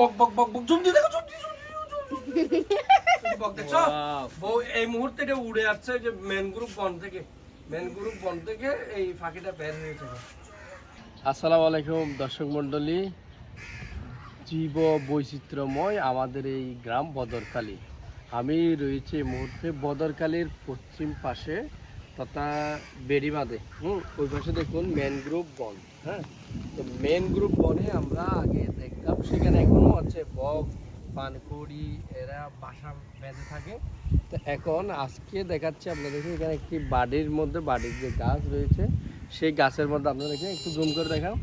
বক বক বক বক দেখো। বক দেখছ? বউ এই মুহূর্তে এটা উড়ে আসছে যে মেন গ্রুপ বন থেকে। মেন গ্রুপ বন থেকে এই ফাঁকিটা বের হয়েছে আসসালামু আলাইকুম দর্শক মণ্ডলী। জীব বৈচিত্র্যময় আমাদের এই গ্রাম বদরকালী আমি রয়েছে এই মুহূর্তে বদরকালীর পশ্চিম পাশে তথা বেড়িবাঁধে হুম, ওই পাশে দেখুন ম্যানগ্রোভ বন। হ্যাঁ তো ম্যানগ্রোভ বনে আমরা আগে দেখতাম, সেখানে এখনও আছে বক, পানকুড়ি, এরা বাসা বেঁধে থাকে। তো এখন আজকে দেখাচ্ছি আপনাদেরকে এখানে একটি বাড়ির মধ্যে, বাড়ির যে গাছ রয়েছে, সেই গাছের মধ্যে আপনারা দেখেন একটু জুম করে দেখাও।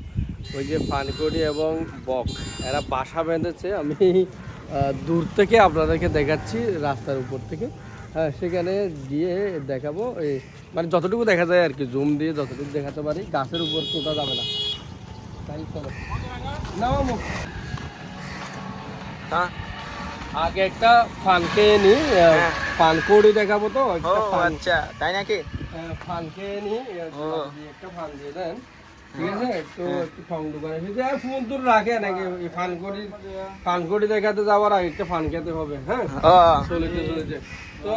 ওই যে পানকুড়ি এবং বক, এরা বাসা বেঁধেছে, আমি দূর থেকে আপনাদেরকে দেখাচ্ছি রাস্তার উপর থেকে। হ্যাঁ সেখানে গিয়ে দেখাবো। এই মানে যতটুকু দেখা যায় আর কি জুম দিয়ে যতটুকু দেখাতে পারি গাছের উপর তো ওঠা যাবে না। তাই চলো। না হ্যাঁ আগে একটা ফানকে নি হ্যাঁ। দেখাবো তো আচ্ছা তাই নাকি? হ্যাঁ, ফানকে নি একটা ফান দিয়ে দেন। ঠিক আছে? একটু দোকানে ফোন তোর রাখে নাকি দেখাতে যাওয়ার আগে একটা ফান খেতে হবে হ্যাঁ? চলেছে চলেছে। তো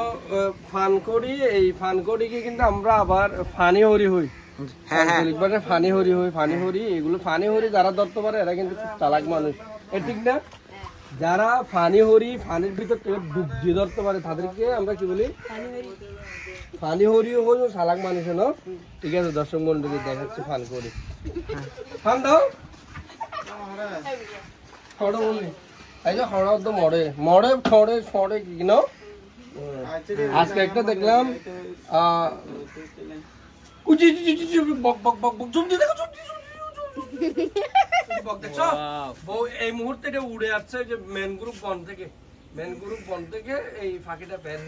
এই ফানকড়িকে কিন্তু আমরা আবার ফানি হরি হই। হ্যাঁ হ্যাঁ। ভাষায় ফানি হরি হই ফানি হরি এগুলো ফানি হরি যারা ধরতে পারে এরা কিন্তু চালাক মানুষ। ঠিক না? যারা ফানি হরি ফানির ভিতর ডুব দিয়ে ধরতে পারে তাদেরকে আমরা কি বলি? ফানি হরি। হই চালাক মানুষ না? ঠিক আছে দর্শক মন্ডলী দেখাচ্ছি ফান করি। ফান দাও। খড় বলি। এই যে খড় তো মরে। মরে খড়ে ফড়ে কি না? আজকে একটা দেখলাম আহ কুচি কুচি কুচি বক বক বক বক জুম দিয়ে দেখো জুম দিয়ে, জুম দিয়ে, জুম দিয়ে। বক দেখছ বউ এই মুহূর্তে এটা উড়ে আসছে যে মেন গ্রুপ বন থেকে মেন গ্রুপ বন থেকে এই ফাঁকিটা বের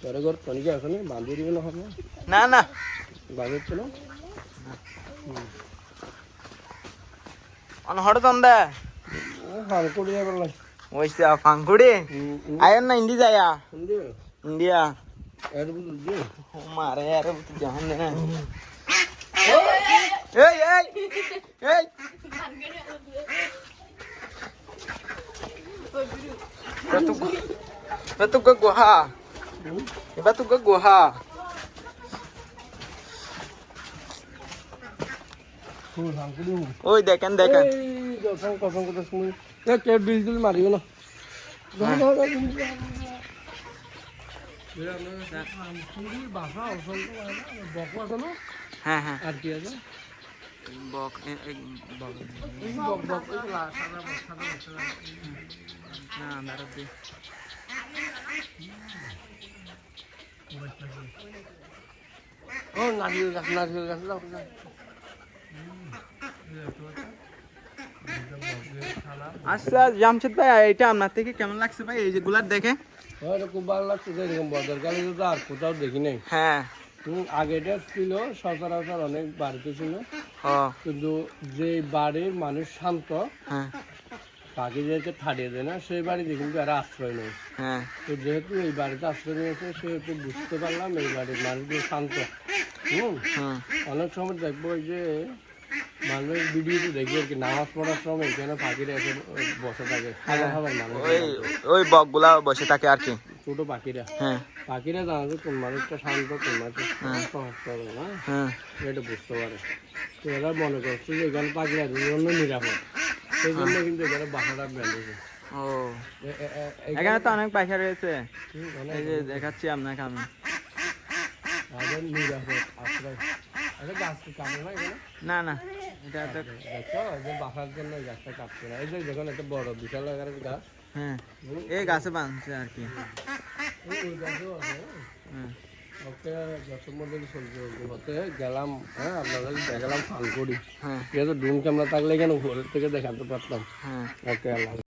তোরে ঘর বাঁধিয়ে দিবে না হবে না? না বাঁধিয়ে অনহর ওইসা ফাঙ্কুড়ি আয়ন যায়া? ইন্ডিয়া। মারে আরে জাহান না এই এই এই Batu Batu দেখেন দেখেন কসম কথা মারিও না ধর, ধর, ধর, বিল দিল। বাসা অসংখ্য বকো আছে না হ্যাঁ হ্যাঁ আর কি আছে বক এ- এ- বক এই বক বক এই লা- সাদা বক, সাদা বক, সাদা বক। না দাঁড়া দে ও নারিয়েল গাছ নারিয়েল গাছ দাও দাও। আচ্ছা জামশেদ ভাই এটা আপনার থেকে কেমন লাগছে ভাই এই যেগুলার দেখে ও, এটা খুব ভালো লাগছে যে এরকম বদর কালে তো আর কোথাও দেখি নাই। হ্যাঁ। হুম, আগে এটা ছিল সচরাচর অনেক বাড়িতে ছিল। কিন্তু যে বাড়ির মানুষ শান্ত হ্যাঁ। ছাড়িয়ে দেয় না সেই বাড়িতে কিন্তু এরা আশ্রয় নেই। হ্যাঁ। তো যেহেতু এই বাড়িতে আশ্রয় নিয়েছে সেহেতু বুঝতে পারলাম এই বাড়ির মানুষগুলো শান্ত। হুম? অনেক সময় দেখব যে মানুষ ভিডিওতে দেখি আর কি নামাজ পড়ার সময় এখানে পাখিরা এসে বসে থাকে। খাবার খাবার মানুষ ওই ওই বকগুলা বসে থাকে আর কি। ছোট পাখিরা। হ্যাঁ। পাখিরা জানা যায় কোন মানুষটা শান্ত কোন মানুষটা সহজ সরল না। হ্যাঁ। এটা বুঝতে পারে। তো এরা মনে করছে যে এখানে পাখিরা জন্য নিরাপদ। সেই জন্য কিন্তু এখানে বাসাটা বেঁধেছে ও। এখানে তো অনেক পাখি রয়েছে। এই যে দেখাচ্ছি আপনাকে আমি। নিরাপদ আশ্রয়। এটা গাছ কি কাটে না এখানে? না না। এটা তো দেখো যে বাসার জন্য গাছটা কাটছে না। এই যে দেখুন একটা বড় বিশাল আকারের গাছ। হ্যাঁ এই গাছে বাঁধছে আর কি। ওই গাছও আছে হ্যাঁ। ওকে চলছে ওগুলোতে গেলাম হ্যাঁ আপনাদের দেখালাম ফান করি হ্যাঁ। ঠিক আছে ড্রোন ক্যামেরা থাকলে কেন উপরের থেকে দেখাতে পারতাম। হ্যাঁ। ওকে আল্লাহ